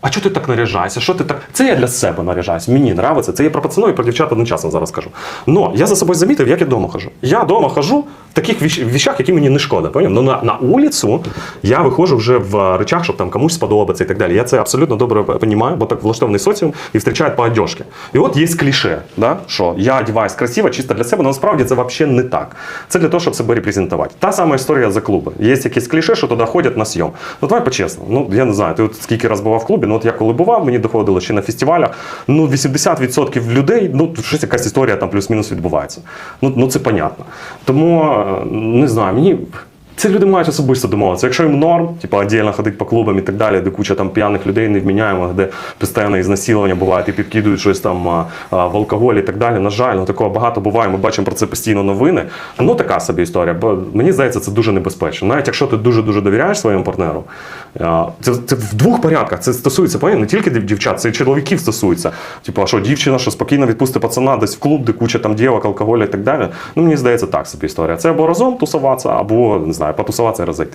а чого ти так наряжаєшся? Що ти так? Це я для себе наряжаюсь. Мені нравиться. Це я про пацанов і про дівчат одночасно зараз кажу. Но я за собою замітив, як я вдома хожу. Я вдома хожу в таких віщ- віщах, які мені не шкода. Поняв? Ну на, на вулицю я виходжу вже в речах, щоб там комусь сподобатися і так далі. Я це абсолютно добре розумію, бо так влаштований соціум і зустрічають по одежці. І от є кліше, да? що я одягаюсь красиво, чисто для себе, але насправді це взагалі не так. Це для того, щоб себе репрезентувати. Та сама історія за клуби. Є якісь кліше, що туди ходять на сйом. Ну давай по-чесному. Ну я не знаю, ти от скільки раз бував в клубі, ну от я коли бував, мені доходило ще на фестивалях. Ну 80% людей, ну щось якась історія там плюс-мінус відбувається. Ну, ну це понятно. Тому е, не знаю, мені. Це люди мають особисто домовитися. Якщо їм норм, типу віддільно ходити по клубам і так далі, де куча там п'яних людей невміняємо, де постійно ізнасилування буває, і підкидують щось там а, а, в алкоголь і так далі. На жаль, ну такого багато буває. Ми бачимо про це постійно новини. Ну така собі історія. Бо мені здається, це дуже небезпечно. Навіть якщо ти дуже дуже довіряєш своєму партнеру, це, це в двох порядках. Це стосується не тільки дів- дівчат, це і чоловіків стосується. Типу, а що дівчина, що спокійно відпустить пацана десь в клуб, де куча там дівок, алкоголю і так далі. Ну мені здається, так собі історія. Це або разом тусуватися, або не знаю, потусуватися і розійти.